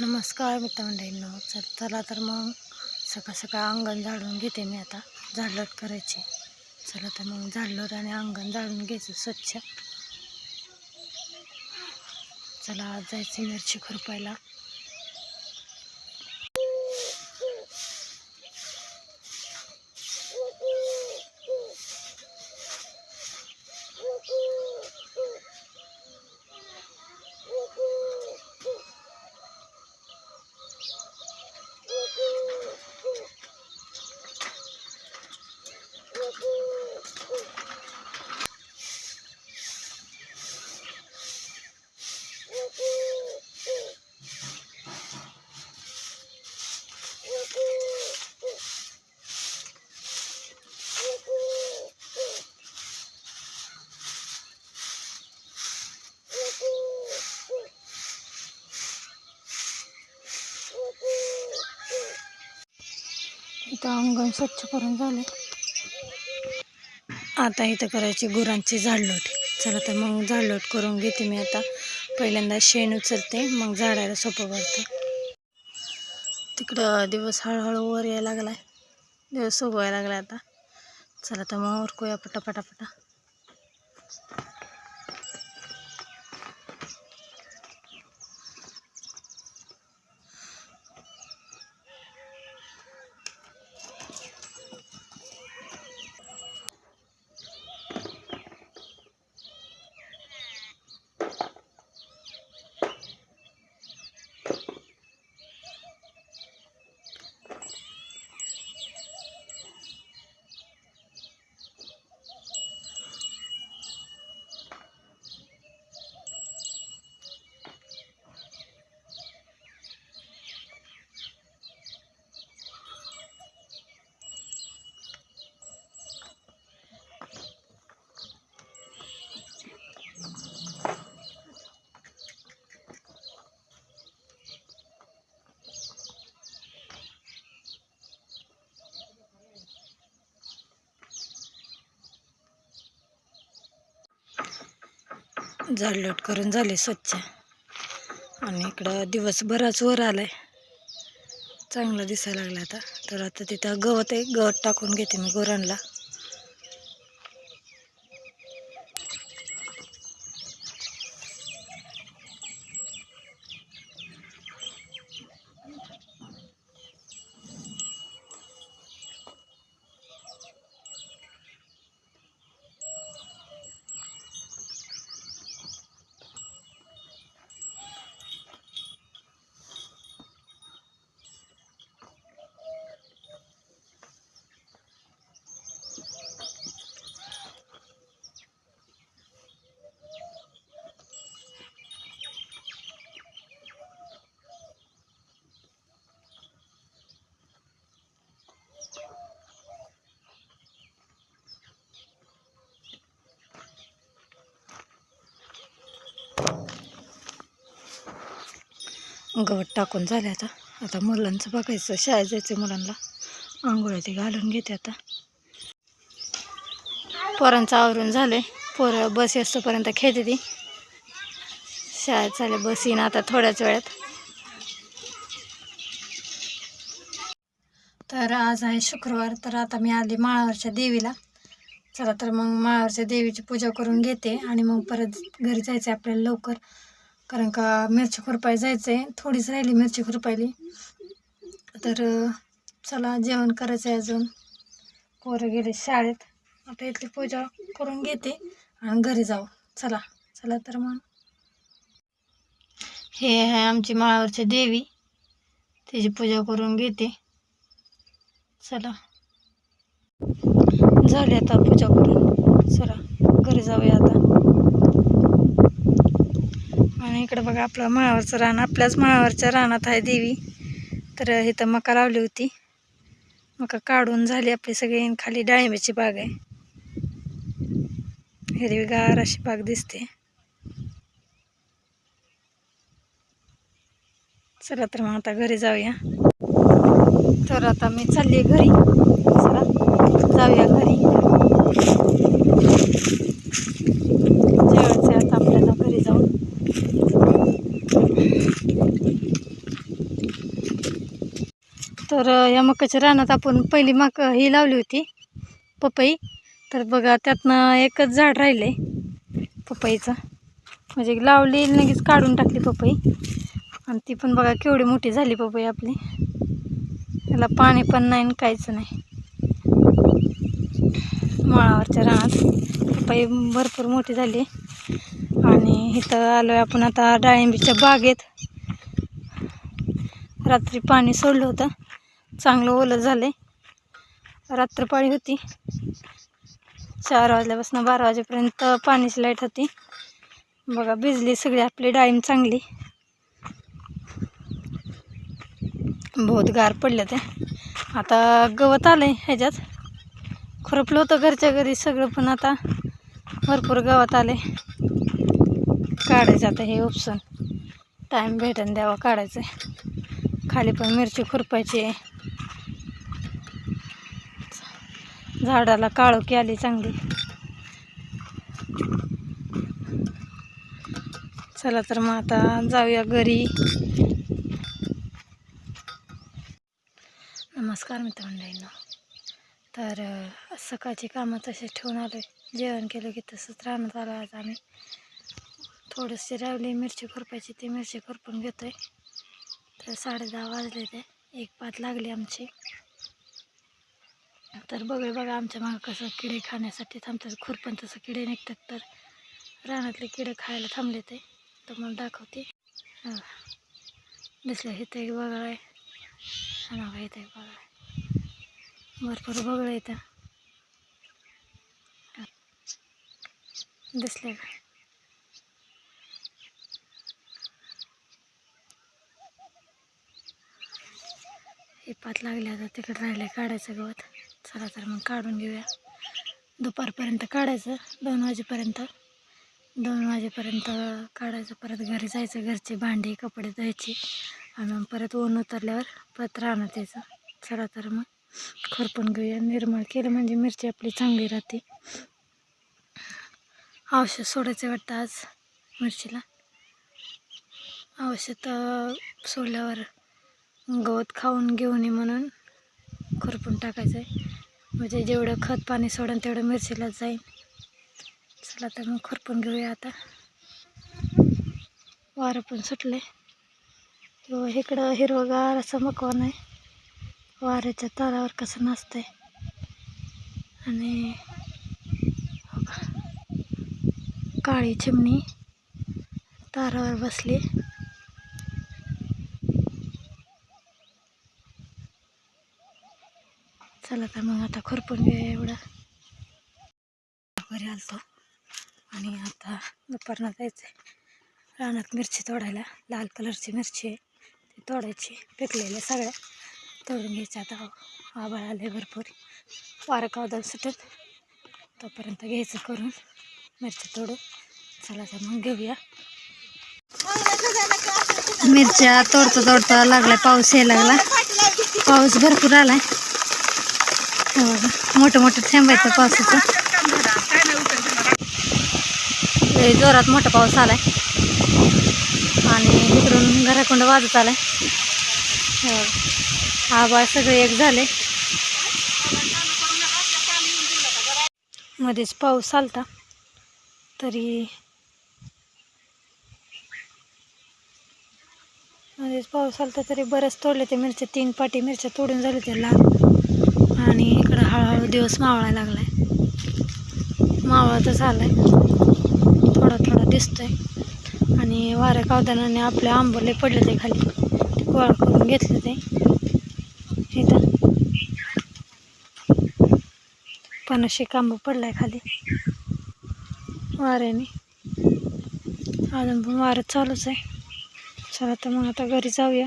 नमस्कार मित्रमंडळींनो चल चला तर मग सकाळ सकाळ अंगण झाडून घेते मी आता. झाडलोट करायची. चला तर मग झाडलोट आणि अंगण झाडून घ्यायचं स्वच्छ. चला आज जायचं मिरची खुरपायला. इथं अंगण स्वच्छ करून झाले आता इथं करायची गुरांची झाडलोट. चला तर मग झाडलोट करून घेते मी आता. पहिल्यांदा शेण उचलते मग झाडायला सोपं पडतं तिकडं दिवस हळूहळू वर यायला लागलाय. दिवस उगवायला लागला आता. चला तर मग उरकूया पटापटापटा. झाडलोट करून झाले स्वच्छ. आणि इकडं दिवस बराच वर आहे चांगलं दिसायला लागला आता. तर आता तिथं गवत आहे. गवत टाकून घेते मी गुरांना. गवत टाकून झाले आता. आता मुलांचं बघायचं शाळेत जायचं मुलांना. आंघोळ्या ते घालून घेते आता. पोरांचं आवरून झालंय. पोरं बस असतोपर्यंत खेळते ती. शाळेत चाले बस येईन आता थोड्याच वेळात. तर आज आहे शुक्रवार तर आता मी आली माळावरच्या देवीला. चला तर मग माळावरच्या देवीची पूजा करून घेते आणि मग परत घरी जायचं आपल्याला लवकर. कारण का मिरची खुरपाय जायचं आहे थोडीच राहिली मिरची खुरपायली. तर चला जेवण करायचं आहे अजून. पोरं गेले शाळेत. आता इथली पूजा करून घेते आणि घरी जाऊ. चला चला तर मग. हे आहे आमची माळावरची देवी. तिची पूजा करून घेते. चला. झाली आता पूजा करून. चला घरी जाऊया आता. आणि इकडं बघा आपलं माळावरचं रान आपल्याच माळावरच्या रानात आहे देवी. तर इथं मका लावली होती. मका काढून झाली आपली सगळी खाली डाळिंबाची बाग आहे. हिरवीगार अशी बाग दिसते. चला तर मग आता घरी जाऊया. तर आता मी चालली घरी. चला जाऊया घरी जेवायचं आता आपल्याला घरी जाऊन तर या मकाच्या रानात आपण पहिली मक ही लावली होती पपई. तर बघा त्यातनं एकच झाड राहिलं आहे पपईचं. म्हणजे लावली लगेच काढून टाकली पपई. आणि ती पण बघा केवढी मोठी झाली पपई आपली. त्याला पाणी पण नाही आणि काहीच नाही. माळावरच्या रानात पपई भरपूर मोठी झाली. आणि इथं आलो आहे आपण आता डाळिंबीच्या बागेत. रात्री पाणी सोडलं होतं. चांगलं ओलं झालं रात्रपाळी होती. चार वाजल्यापासून बारा वाजेपर्यंत पाणीची लाइट होती. बघा भिजली सगळी आपली डाळिंब चांगली. बहुत गार पडले ते आता गवत आलंय ह्याच्यात. खुरपलं होतं घरच्या घरी सगळं पण आता भरपूर गवत आले काढायचं आता हे उपसून. टाईम भेटून द्यावा काढायचं खाली पण मिरची खुरपायची आहे. झाडाला काळोखी आली चांगली. चला तर मग आता जाऊया घरी. नमस्कार मित्रमंडळींनो तर सकाळची कामं तसेच ठेवून आलो जेवण केलं की तसंच राहण्यात आलं आज आम्ही. थोडीशी रावली मिरची खुरपायची ती मिरची खुरपून घेतोय. तर साडे दहा वाजले ते. एक पात लागली आमची. तर बघूया बघा आमच्या मागं कसं किडे खाण्यासाठी थांबतात. खुरपण तसं किडे निघतात तर रानातले किडे खायला थांबले ते. तुम्हाला दाखवते. दिसलं इथं एक बघा आहे आणि बघा इथं एक बघा आहे भरपूर बघलं इथं. दिसले का? हे पात लागले आता तिकडे राहिले काढायचं गवत. चला तर मग काढून घेऊया. दुपारपर्यंत काढायचं दोन वाजेपर्यंत. दोन वाजेपर्यंत काढायचं परत घरी जायचं घरचे भांडे कपडे धुवायचे. आणि मग परत ऊन उतरल्यावर परत राहणार यायचं. चला तर मग खुरपून घेऊया. निर्मळ केलं म्हणजे मिरची आपली चांगली राहते. औषध सोडायचं वाटतं आज मिरचीला. औषध सोडल्यावर गवत खाऊन घेऊ नये म्हणून खुरपून टाकायचं आहे म्हणजे जेवढं खत पाणी सोडून तेवढं मिरचीला जाईल चला तर मग खुरपून घेऊया आता. वारं पण सुटले किंवा इकडं हिरवगार असं मकवान आहे. वाऱ्याच्या तारावर कसं नाचतंय. आणि काळी चिमणी तारावर बसली. चला तर मग आता खुरपून घेऊया एवढं. घरी आलतो. आणि आता दुपारनं जायचं आहे रानात मिरची तोडायला. लाल कलरची मिरची आहे. ती तोडायची. पिकलेल्या सगळ्या तोडून घ्यायच्या. आता आबाळ आले भरपूर. वारं कावदाल सुटत. तोपर्यंत घ्यायचं करून मिरची तोडू चला तर मग घेऊया. मिरच्या तोडता तोडता लागला पाऊस यायला लागला. पाऊस भरपूर आलाय. आहे हो, मोठं मोठं थेंब पावसाचं. जोरात मोठा पाऊस आलाय. आणि इकडून घराकुंड वाजत आलाय. हे हो, आभाळ सगळे एक झाले मध्येच पाऊस आलता. तरी मध्येच पाऊस आलता तरी बरंच तोडले ते मिरच्या तीन पाटी मिरच्या तोडून झाले ते लाल आणि हळूहळू दिवस मावळायला लागलाय. मावळतच आलाय. थोडा थोडा दिसतोय. आणि वाऱ्या कावदानाने आपले आंबोले पडले ते खाली. ते गोळा करून घेतले ते. इथं. पन्नाशे पडला पडलाय खाली. वाऱ्याने. अजून पण वारं चालूच आहे. चला तर मग आता घरी जाऊया.